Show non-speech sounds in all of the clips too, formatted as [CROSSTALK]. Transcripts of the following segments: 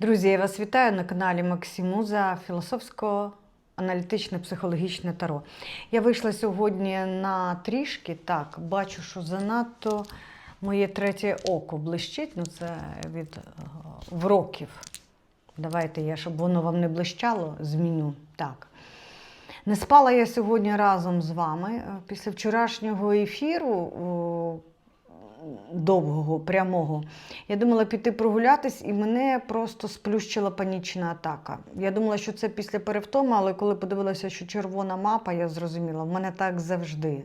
Друзі, я вас вітаю на каналі Максимуза філософсько-аналітичне психологічне таро. Я вийшла сьогодні на трішки, так, бачу, що занадто моє третє око блищить. Ну, це від е, вроків. Давайте я, щоб воно вам не блищало, зміню. Так. Не спала я сьогодні разом з вами. Е, Після вчорашнього ефіру довгого, прямого, я думала піти прогулятись, і мене просто сплющила панічна атака. Я думала, що це після перевтоми, але коли подивилася, що червона мапа, я зрозуміла, в мене так завжди.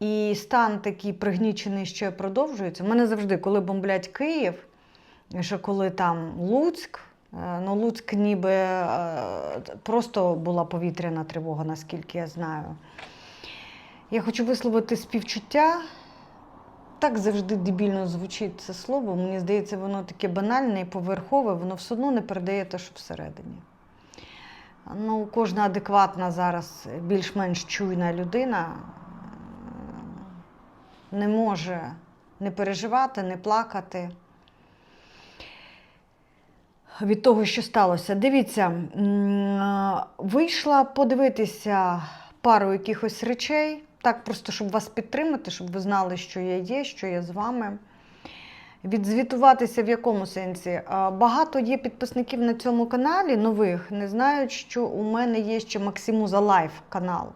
І стан такий пригнічений ще продовжується. У мене завжди, коли бомблять Київ, що коли там Луцьк, е, ну Луцьк ніби е, просто була повітряна тривога, наскільки я знаю. Я хочу висловити співчуття. Так завжди дебільно звучить це слово. Мені здається, воно таке банальне і поверхове, воно все одно не передає те, що всередині. Ну, кожна адекватна зараз, більш-менш чуйна людина не може не переживати, не плакати від того, що сталося. Дивіться, вийшла подивитися пару якихось речей, так просто, щоб вас підтримати, щоб ви знали, що я є, що я з вами. Відзвітуватися в якому сенсі? Багато є підписників на цьому каналі нових, не знають, що у мене є ще Максимуза Лайф канал.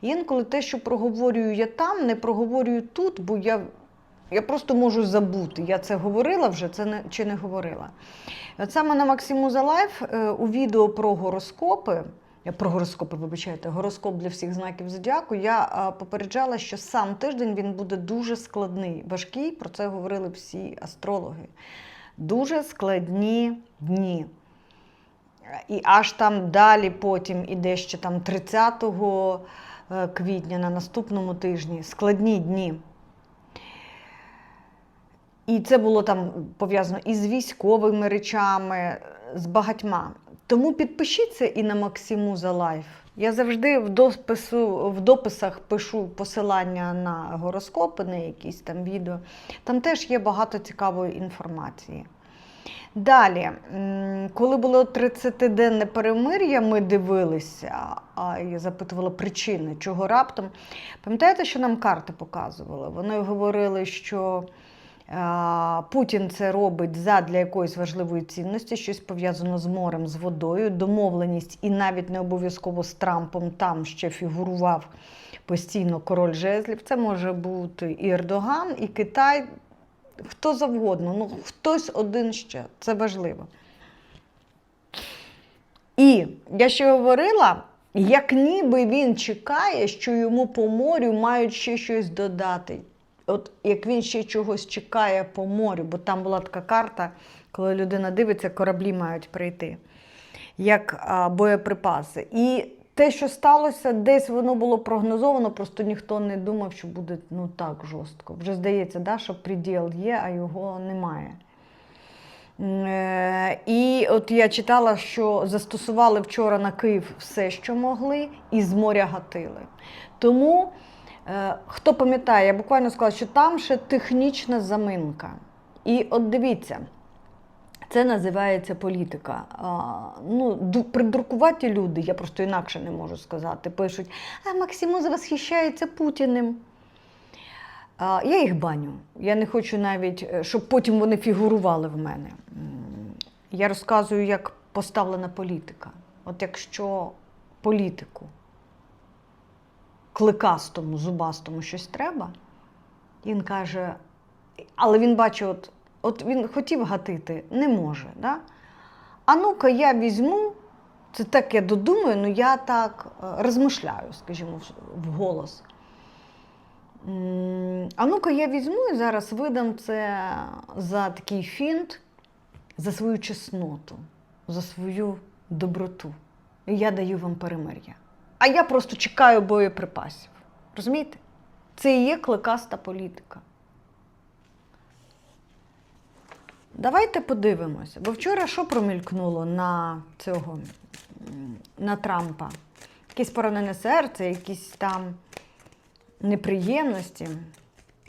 Інколи те, що проговорюю я там, не проговорюю тут, бо я, я просто можу забути. Я це говорила вже, це не, чи не говорила. От саме на Максимуза Лайф е, у відео про гороскопи. Я про гороскопи, вибачайте, гороскоп для всіх знаків зодіаку. Я попереджала, що сам тиждень він буде дуже складний, важкий. Про це говорили всі астрологи. Дуже складні дні. І аж там далі потім іде ще там 30 е, квітня на наступному тижні. Складні дні. І це було там пов'язано і з військовими речами, з багатьма. Тому підпишіться і на Максимуза Лайф. Я завжди в, допису, в дописах пишу посилання на гороскопи, на якісь там відео. Там теж є багато цікавої інформації. Далі, коли було 30-денне перемир'я, ми дивилися, а я запитувала причини, чого раптом. Пам'ятаєте, що нам карти показували? Вони говорили, що Путін це робить задля якоїсь важливої цінності, щось пов'язано з морем, з водою, домовленість, і навіть не обов'язково з Трампом там ще фігурував постійно король жезлів. Це може бути і Ердоган, і Китай, хто завгодно, ну хтось один ще. Це важливо. І я ще говорила, як ніби він чекає, що йому по морю мають ще щось додати. От як він ще чогось чекає по морю, бо там була така карта, коли людина дивиться, кораблі мають прийти, як а, боєприпаси. І те, що сталося, десь воно було прогнозовано, просто ніхто не думав, що буде ну так жорстко. Вже здається, да, що приділ є, а його немає. Е, І от я читала, що застосували вчора на Київ все, що могли, і з моря гатили. Тому, хто пам'ятає, я буквально сказала, що там ще технічна заминка. І от дивіться, це називається політика. А, ну, ду- придуркуваті люди, я просто інакше не можу сказати, пишуть, а Максимуза восхищається Путіним. А, Я їх баню. Я не хочу навіть, е, щоб потім вони фігурували в мене. Я розказую, як поставлена політика. От якщо політику кликастому, зубастому щось треба, він каже, але він бачить, от, от він хотів гатити, не може. Да? А ну-ка я візьму, це так я додумаю, ну я так е, розмишляю, скажімо, вголос. А ну-ка я візьму і зараз видам це за такий фінт, за свою чесноту, за свою доброту. І я даю вам перемир'я. А я просто чекаю боєприпасів. Розумієте? Це і є кликаста політика. Давайте подивимося. Бо вчора що промількнуло на цього на Трампа? Якесь поранене серце, якісь там неприємності.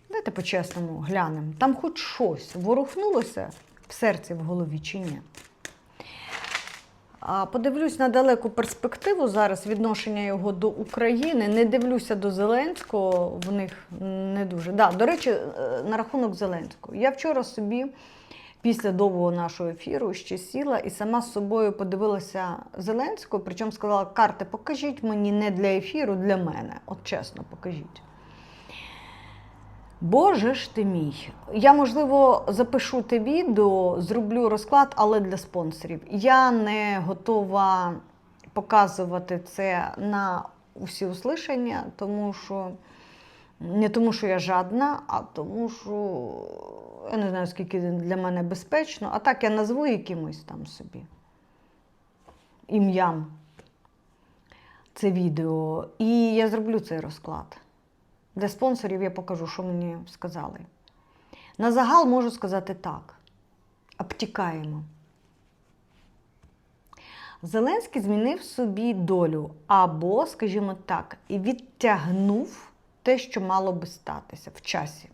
Давайте по-чесному глянемо. Там хоч щось ворухнулося В серці, в голові чи ні. А подивлюсь на далеку перспективу зараз відношення його до України. Не дивлюся до Зеленського, в них не дуже. Да, до речі, е, на рахунок Зеленського. Я вчора собі, після довгого нашого ефіру, ще сіла і сама з собою подивилася Зеленського, причому сказала: карти, покажіть мені не для ефіру, для мене. От чесно, покажіть. Боже ж ти мій. Я, можливо, запишу те відео, зроблю розклад, але для спонсорів. Я не готова показувати це на усі услышання, тому що не тому, що я жадна, а тому, що я не знаю, скільки для мене безпечно, а так я назву якимось там собі ім'ям це відео. І я зроблю цей розклад. Для спонсорів я покажу, що мені сказали. На загал можу сказати так: обтікаємо. Зеленський змінив собі долю або, скажімо так, і відтягнув те, що мало би статися в часі.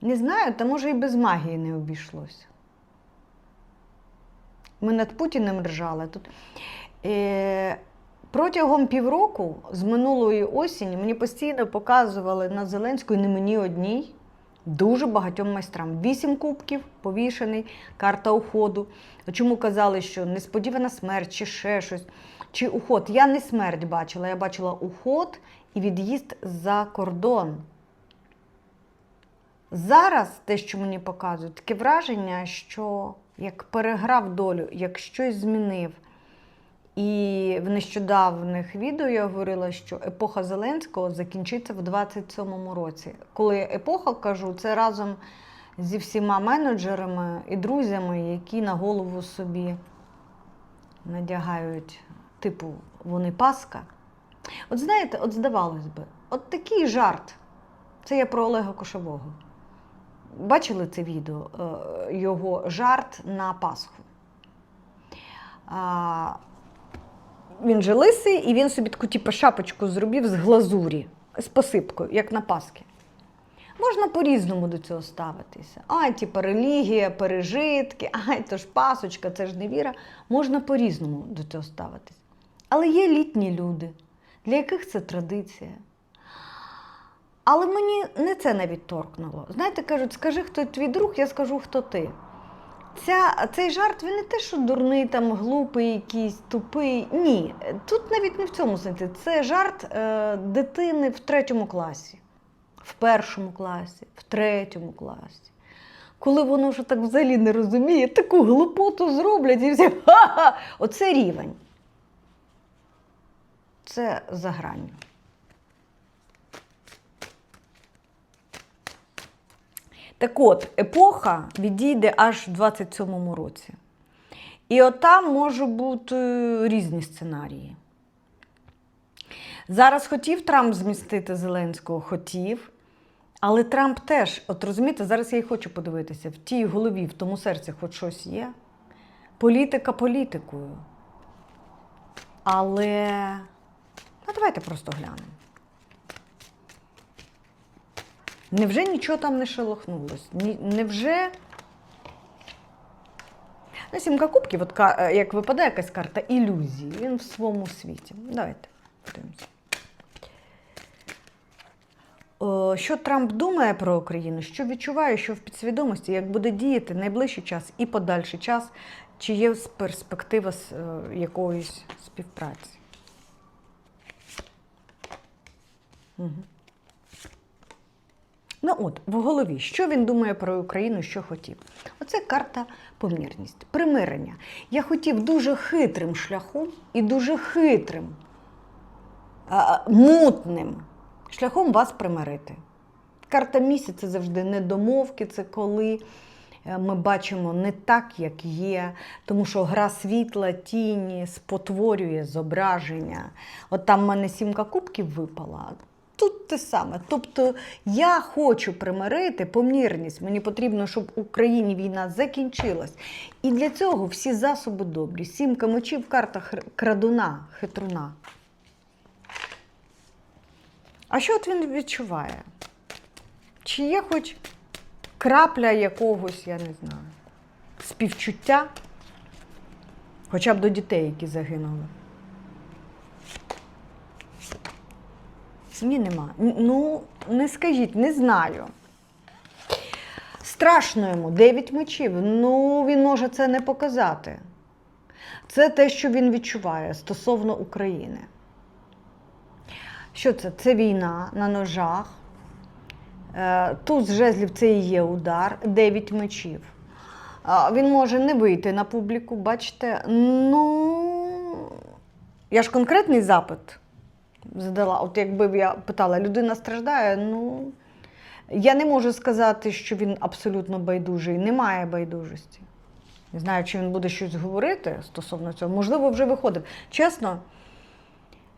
Не знаю, та може і без магії не обійшлося. Ми над Путіним ржали тут. Е, Протягом півроку з минулої осені мені постійно показували на Зеленську, не мені одній, дуже багатьом майстрам. Вісім кубків повішений, карта уходу. Чому казали, що несподівана смерть, чи ще щось, чи уход. Я не смерть бачила, я бачила уход і від'їзд за кордон. Зараз те, що мені показують, таке враження, що як переграв долю, як щось змінив. І в нещодавних відео я говорила, що епоха Зеленського закінчиться в 27-му році. Коли епоха кажу, це разом зі всіма менеджерами і друзями, які на голову собі надягають, типу, вони Паска. От знаєте, от здавалось би, от такий жарт. Це я про Олега Кошового. Бачили це відео? Е, Його жарт на Пасху. Він же лисий, і він собі таку типу, шапочку зробив з глазурі, з посипкою, як на Пасхи. Можна по-різному до цього ставитися. Ай, типу, релігія, пережитки, ай, то ж пасочка, це ж не віра. Можна по-різному до цього ставитися. Але є літні люди, для яких це традиція. Але мені не це навіть торкнуло. Знаєте, кажуть, скажи, хто твій друг, я скажу, хто ти. Ця, цей жарт він не те, що дурний, там, глупий, якийсь тупий. Ні. Тут навіть не в цьому сенсі. Це жарт е, дитини в третьому класі, в першому класі, в третьому класі. Коли воно вже так взагалі не розуміє, таку глупоту зроблять і всі ха-ха! Оце рівень. Це за гранню. Так от, епоха відійде аж в 27-му році. І от там можуть бути різні сценарії. Зараз хотів Трамп змістити Зеленського, хотів. Але Трамп теж, от розумієте, зараз я і хочу подивитися, в тій голові, в тому серці хоч щось є. Політика політикою. Але ну, давайте просто глянемо. Невже нічого там не шелохнулось? Невже. Ну, сімка кубків, от, е, як випадає якась карта ілюзії, він в своєму світі. Давайте подивимося. Що Трамп думає про Україну, що відчуває, що в підсвідомості, як буде діяти найближчий час і подальший час, чи є перспектива е, якоїсь співпраці? Угу. Ну от, в голові, що він думає про Україну, що хотів. Оце карта помірність, примирення. Я хотів дуже хитрим шляхом і дуже хитрим, мутним шляхом вас примирити. Карта місяця завжди недомовки, це коли е, ми бачимо не так, як є, тому що гра світла, тіні спотворює зображення. От там в мене сімка кубків випала. Тут те саме. Тобто я хочу примирити помірність. Мені потрібно, щоб в Україні війна закінчилась. І для цього всі засоби добрі. Сімка мечів, карта хр- крадуна, хитруна. А що от він відчуває? Чи є хоч крапля якогось, я не знаю, співчуття, хоча б до дітей, які загинули. Ні, нема. Ну, не скажіть, не знаю. Страшно йому, дев'ять мечів. Ну, він може це не показати. Це те, що він відчуває стосовно України. Що це? Це війна на ножах. Е, Туз жезлів це і є удар, дев'ять мечів. Він може не вийти на публіку, бачите. Ну, я ж конкретний запит задала. От якби я питала, людина страждає, ну. Я не можу сказати, що він абсолютно байдужий. Немає байдужості. Не знаю, чи він буде щось говорити стосовно цього. Можливо, вже виходив. Чесно,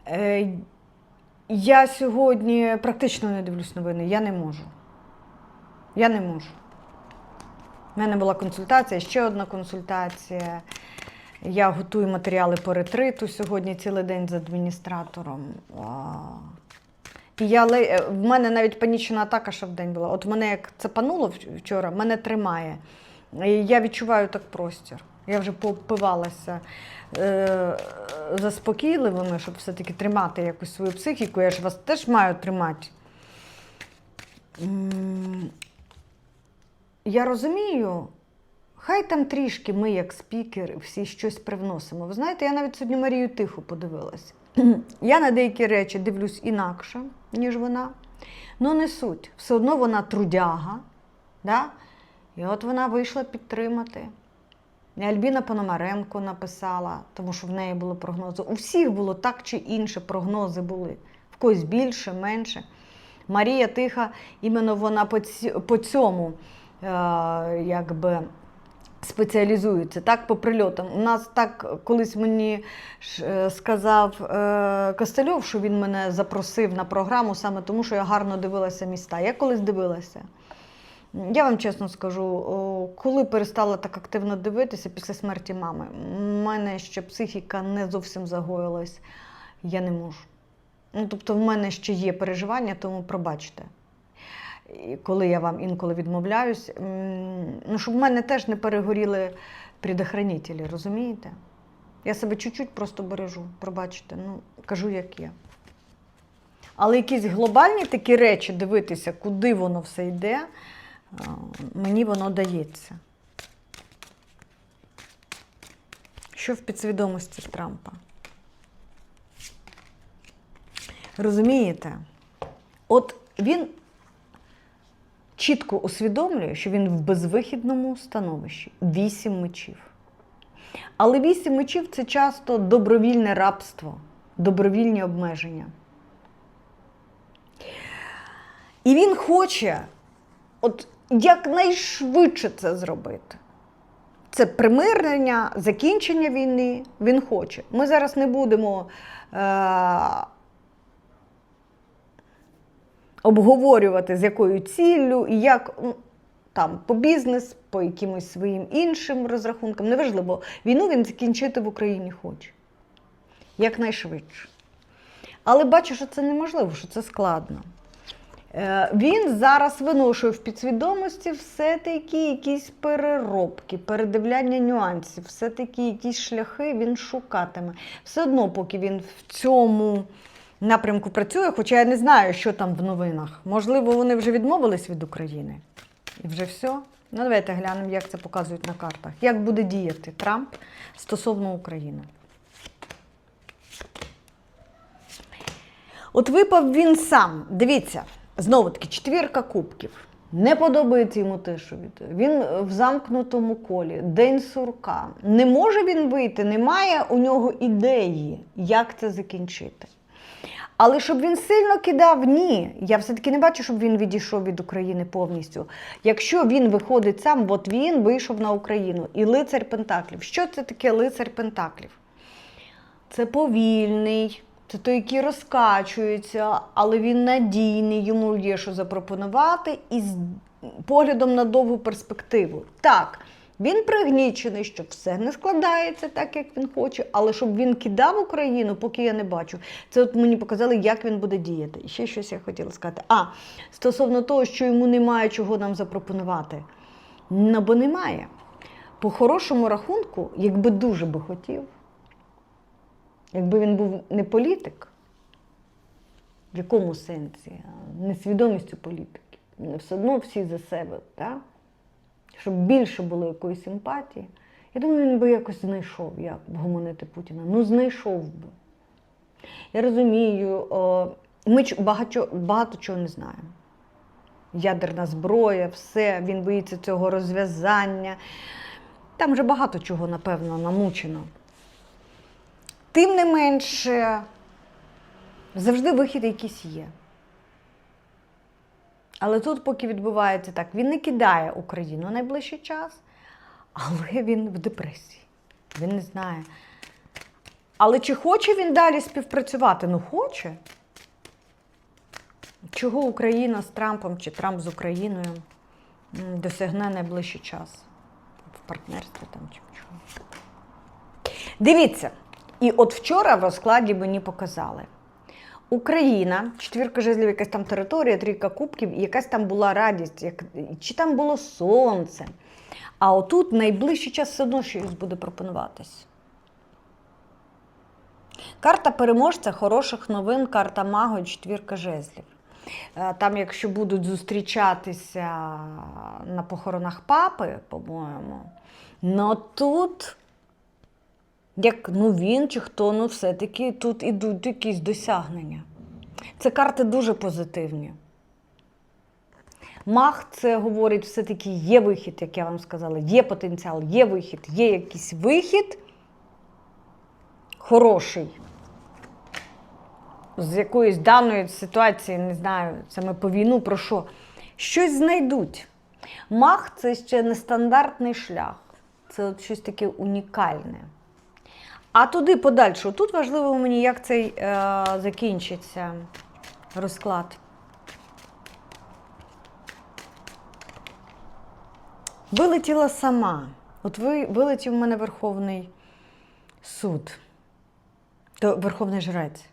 е, я сьогодні практично не дивлюсь новини. Я не можу. Я не можу. У мене була консультація, ще одна консультація. Я готую матеріали по ретриту сьогодні цілий день з адміністратором. Я е, в мене навіть панічна атака ще в день була. От мене як це пануло вчора, мене тримає. Я відчуваю так простір. Я вже попивалася е, заспокійливими, щоб все-таки тримати якусь свою психіку. Я ж вас теж маю тримати. Я розумію, хай там трішки ми, як спікери, всі щось привносимо. Ви знаєте, я навіть сьогодні Марію Тихо подивилася. [CLEARS THROAT] Я на деякі речі дивлюсь інакше, ніж вона. Ну, не суть. Все одно вона трудяга. Да? І от вона вийшла підтримати. Альбіна Пономаренко написала, тому що в неї були прогнози. У всіх було так чи інше прогнози були. В когось більше, менше. Марія Тиха, іменно вона по цьому е, якби спеціалізується, так, по прильотам. У нас так колись мені е, сказав е, Костельов, що він мене запросив на програму саме тому, що я гарно дивилася міста. Я колись дивилася. Я вам чесно скажу, коли перестала так активно дивитися після смерті мами, в мене ще психіка не зовсім загоїлась. Я не можу. Ну, тобто, в мене ще є переживання, тому пробачте. Коли я вам інколи відмовляюсь, ну, щоб в мене теж не перегоріли предохранителі, розумієте? Я себе чуть-чуть просто бережу, пробачте, ну, кажу, як є. Але якісь глобальні такі речі дивитися, куди воно все йде, мені воно дається. Що в підсвідомості Трампа? Розумієте? От він чітко усвідомлює, що він в безвихідному становищі. Вісім мечів. Але вісім мечів це часто добровільне рабство, добровільні обмеження. І він хоче от якнайшвидше це зробити. Це примирення, закінчення війни. Він хоче. Ми зараз не будемо е- обговорювати, з якою ціллю і як там по бізнес, по якимось своїм іншим розрахункам. Неважливо, війну він закінчити в Україні хоче. Якнайшвидше. Але бачу, що це неможливо, що це складно. Е, Він зараз виношує в підсвідомості все-таки якісь переробки, передивляння нюансів, все-таки якісь шляхи він шукатиме. Все одно, поки він в цьому напрямку працює, хоча я не знаю, що там в новинах. Можливо, вони вже відмовились від України. І вже все. Ну, давайте глянемо, як це показують на картах. Як буде діяти Трамп стосовно України. От випав він сам. Дивіться, знову таки, четвірка кубків. Не подобається йому те, що від. Він в замкнутому колі, день сурка. Не може він вийти, немає у нього ідеї, як це закінчити. Але щоб він сильно кидав, ні. Я все-таки не бачу, щоб він відійшов від України повністю. Якщо він виходить сам, от він вийшов на Україну. І лицар Пентаклів. Що це таке лицар Пентаклів? Це повільний, це той, який розкачується, але він надійний, йому є що запропонувати і з поглядом на довгу перспективу. Так, Він пригнічений, що все не складається так, як він хоче, але щоб він кидав Україну, поки я не бачу. Це от мені показали, як він буде діяти. І ще щось я хотіла сказати. А стосовно того, що йому немає чого нам запропонувати. Ну, бо немає. По хорошому рахунку, якби дуже би хотів, якби він був не політик, в якому сенсі? Не свідомістю політики. Все одно всі за себе, так? Щоб більше було якоїсь симпатії. Я думаю, він би якось знайшов, як вгомонити Путіна. Ну, знайшов би. Я розумію, ми багато, багато чого не знаємо. Ядерна зброя, все, він боїться цього розв'язання. Там вже багато чого, напевно, намучено. Тим не менше, завжди вихід якийсь є. Але тут, поки відбувається так, він не кидає Україну найближчий час, але він в депресії. Він не знає. Але чи хоче він далі співпрацювати? Ну, хоче. Чого Україна з Трампом чи Трамп з Україною досягне найближчий час в партнерстві там чи в чому. Дивіться, і от вчора в розкладі мені показали. Україна, четвірка жезлів, якась там територія, трійка кубків, якась там була радість, як, чи там було сонце. А отут найближчий час все одно щось буде пропонуватись. Карта переможця хороших новин, карта Маго, і четвірка жезлів. Е, Там, якщо будуть зустрічатися на похоронах папи, по-моєму, ну тут, як ну він чи хто, ну все-таки тут ідуть якісь досягнення. Це карти дуже позитивні. Мах це говорить, все-таки є вихід, як я вам сказала, є потенціал, є вихід, є якийсь вихід хороший. З якоїсь даної ситуації, не знаю, ми по війну про що. Щось знайдуть. Мах це ще нестандартний шлях. Це от щось таке унікальне. А туди подальше. Тут важливо мені, як цей е, закінчиться розклад. Вилетіла сама. От ви вилетів в мене Верховний суд, то Верховний жрець.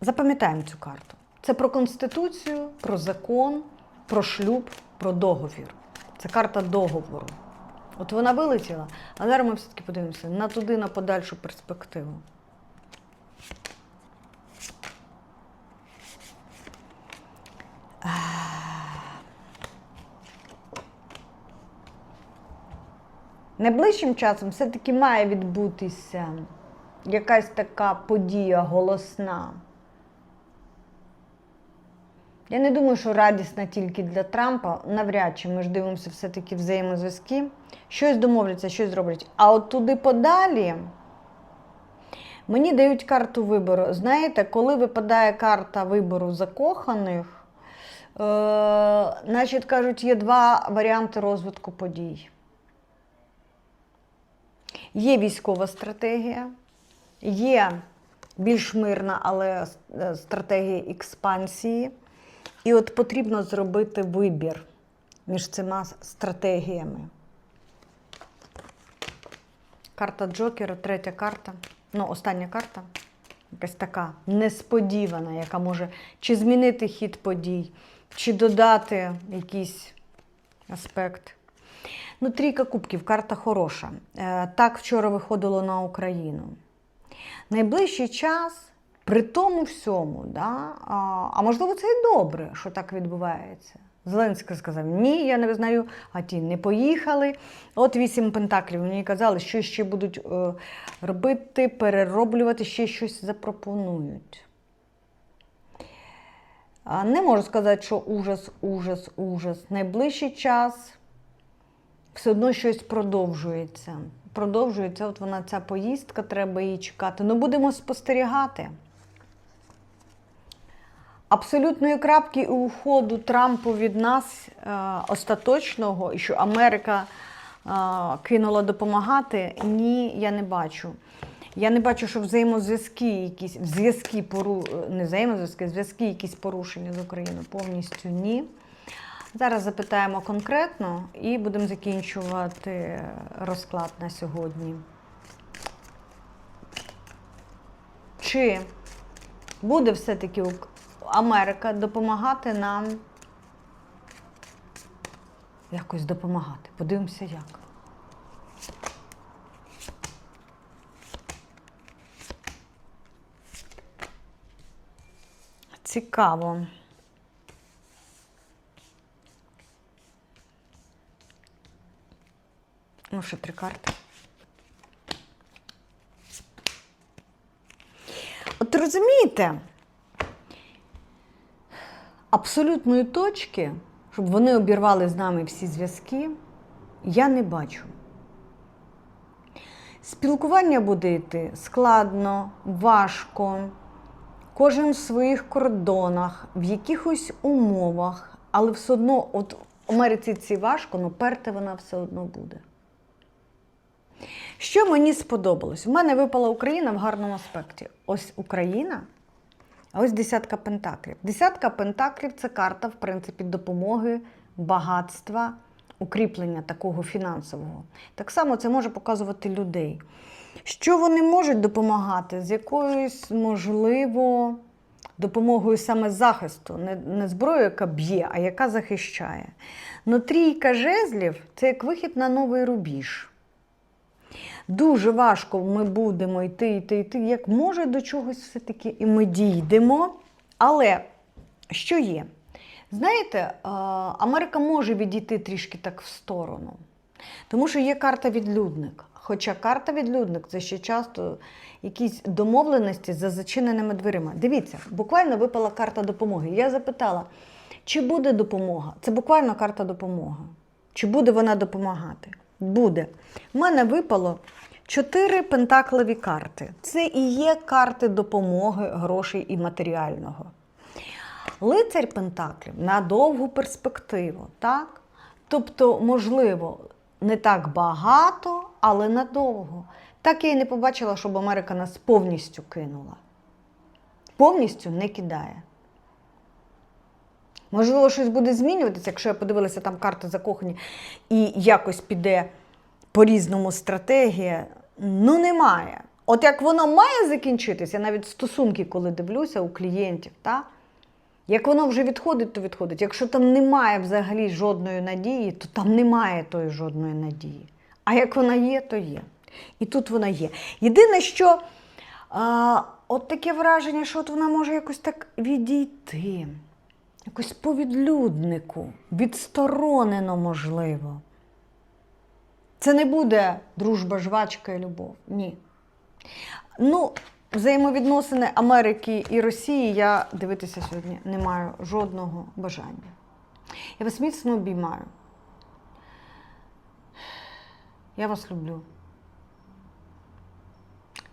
Запам'ятаємо цю карту. Це про конституцію, про закон, про шлюб, про договір. Це карта договору. От вона вилетіла, а зараз ми все-таки подивимося на туди, на подальшу перспективу. Найближчим часом все-таки має відбутися якась така подія голосна. Я не думаю, що радісна тільки для Трампа. Навряд чи ми ж дивимося все-таки взаємозв'язки. Щось домовляться, щось зроблять. А от туди подалі мені дають карту вибору. Знаєте, коли випадає карта вибору закоханих, е, значить, кажуть, є два варіанти розвитку подій. Є військова стратегія, є більш мирна, але е, стратегія експансії. І от потрібно зробити вибір між цими стратегіями. Карта Джокера, третя карта. Ну, остання карта. Якась така несподівана, яка може чи змінити хід подій, чи додати якийсь аспект. Ну, трійка кубків, карта хороша. Е, Так вчора виходило на Україну. Найближчий час, при тому всьому, да, а, а можливо, це і добре, що так відбувається. Зеленський сказав: ні, я не визнаю, а ті не поїхали. От вісім пентаклів. Мені казали, що ще будуть е, робити, перероблювати, ще щось запропонують. А Не можу сказати, що ужас, ужас, ужас. Найближчий час все одно щось продовжується. Продовжується, от вона ця поїздка, треба її чекати. Ну, будемо спостерігати. Абсолютної крапки у уходу Трампу від нас е, остаточного, і що Америка е, кинула допомагати, ні, я не бачу. Я не бачу, що взаємозв'язки якісь зв'язки пору... не взаємозв'язки, зв'язки якісь порушення з Україною повністю ні. Зараз запитаємо конкретно і будемо закінчувати розклад на сьогодні. Чи буде все-таки Америка допомагати нам якось допомагати? Подивимося, як. Цікаво. Ну, ще три карти. От розумієте, абсолютної точки, щоб вони обірвали з нами всі зв'язки, я не бачу. Спілкування буде йти складно, важко, кожен в своїх кордонах, в якихось умовах, але все одно, от в Америці ці важко, але перти вона все одно буде. Що мені сподобалось? У мене випала Україна в гарному аспекті. Ось Україна, а ось десятка пентаклів. Десятка пентаклів це карта, в принципі, допомоги, багатства, укріплення такого фінансового. Так само це може показувати людей. Що вони можуть допомагати? З якоюсь, можливо, допомогою саме захисту, не, не зброєю, яка б'є, а яка захищає. Но трійка жезлів це як вихід на новий рубіж. Дуже важко ми будемо йти, йти, йти, як може до чогось все-таки і ми дійдемо. Але що є? Знаєте, Америка може відійти трішки так в сторону, тому що є карта відлюдник. Хоча карта відлюдник це ще часто якісь домовленості за зачиненими дверима. Дивіться, буквально випала карта допомоги. Я запитала, чи буде допомога? Це буквально карта допомоги. Чи буде вона допомагати? Буде. У мене випало чотири пентаклеві карти. Це і є карти допомоги, грошей і матеріального. Лицар Пентаклів на довгу перспективу, так? Тобто, можливо, не так багато, але надовго. Так я і не побачила, щоб Америка нас повністю кинула. Повністю не кидає. Можливо, щось буде змінюватися, якщо я подивилася там карти закохані, і якось піде по-різному стратегія. Ну, немає. От як воно має закінчитися, я навіть стосунки, коли дивлюся у клієнтів, так? Як воно вже відходить, то відходить. Якщо там немає взагалі жодної надії, то там немає тої жодної надії. А як вона є, то є. І тут вона є. Єдине, що а, от таке враження, що от вона може якось так відійти, якось по відлюднику, відсторонено можливо. Це не буде дружба, жвачка і любов. Ні. Ну, взаємовідносини Америки і Росії я дивитися сьогодні не маю жодного бажання. Я вас міцно обіймаю. Я вас люблю.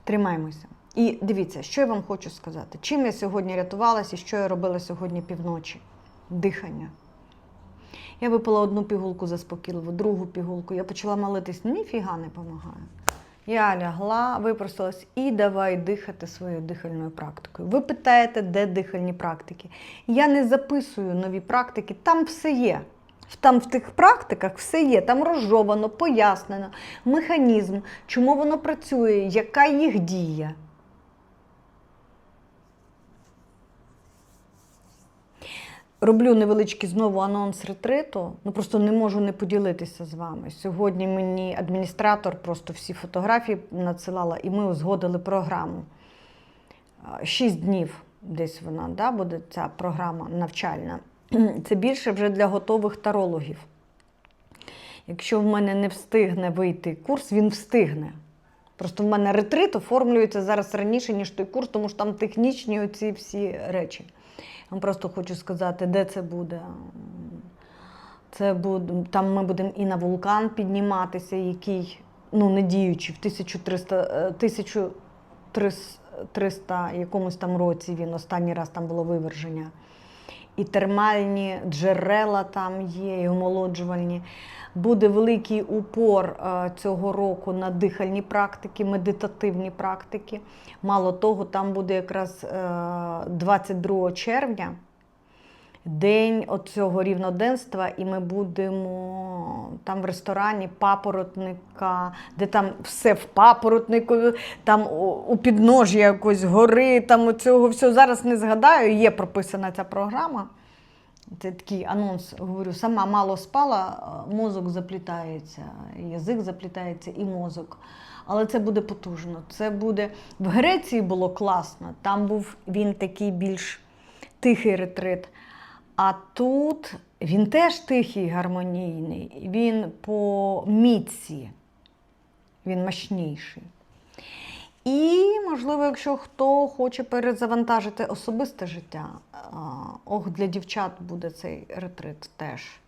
Тримаймося. І дивіться, що я вам хочу сказати. Чим я сьогодні рятувалася і що я робила сьогодні півночі? Дихання. Я випила одну пігулку заспокійливу, другу пігулку. Я почала молитись, ніфіга не допомагає. Я лягла, випросталась і давай дихати своєю дихальною практикою. Ви питаєте, де дихальні практики? Я не записую нові практики, там все є. Там в тих практиках все є, там розжовано, пояснено механізм, чому воно працює, яка їх дія. Роблю невеличкий знову анонс ретриту. Ну просто не можу не поділитися з вами. Сьогодні мені адміністратор просто всі фотографії надсилала, і ми узгодили програму. Шість днів десь вона да, буде ця програма навчальна. [CLEARS THROAT] Це більше вже для готових тарологів. Якщо в мене не встигне вийти курс, він встигне. Просто в мене ретрит оформлюється зараз раніше, ніж той курс, тому що там технічні оці всі речі. Я просто хочу сказати, де це буде. Це буде, там ми будемо і на вулкан підніматися, який ну, не діючи в 1300, е, 1300 якомусь там році він останній раз там було виверження. І термальні джерела там є, і омолоджувальні. Буде великий упор е, цього року на дихальні практики, медитативні практики. Мало того, там буде якраз е, 22 червня день оцього рівноденства, і ми будемо там в ресторані папоротника, де там все в папоротнику, там у підножі якоїсь гори, там оцього всього. Зараз не згадаю, є прописана ця програма. Це такий анонс, говорю, сама мало спала, мозок заплітається, язик заплітається і мозок. Але це буде потужно. Це буде в Греції було класно. Там був він такий більш тихий ретрит. А тут він теж тихий, гармонійний. Він по міці, він мощніший. І, можливо, якщо хто хоче перезавантажити особисте життя, ох, для дівчат буде цей ретрит теж.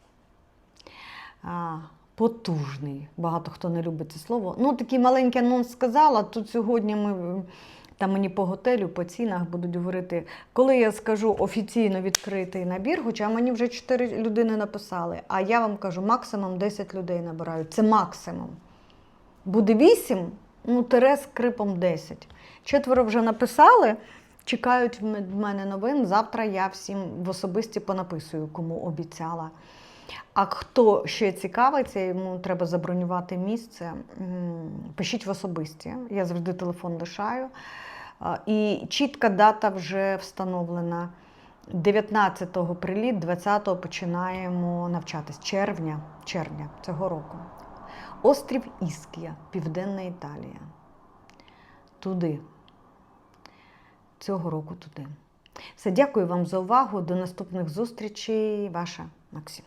Потужний. Багато хто не любить це слово. Ну, такий маленький анонс сказала. Тут сьогодні ми там мені по готелю, по цінах будуть говорити, коли я скажу офіційно відкритий набір, хоча мені вже 4 людини написали, а я вам кажу, максимум 10 людей набирають. Це максимум. Буде 8, ну, тире з крипом 10. Четверо вже написали, чекають в мене новин. Завтра я всім в особисті понаписую, кому обіцяла. А хто ще цікавиться, йому треба забронювати місце, пишіть в особисті. Я завжди телефон лишаю. І чітка дата вже встановлена. 19-го приліт, 20-го починаємо навчатись. Червня, червня цього року. Острів Іскія, Південна Італія. Туди. Цього року туди. Все, дякую вам за увагу. До наступних зустрічей. Ваша Максим.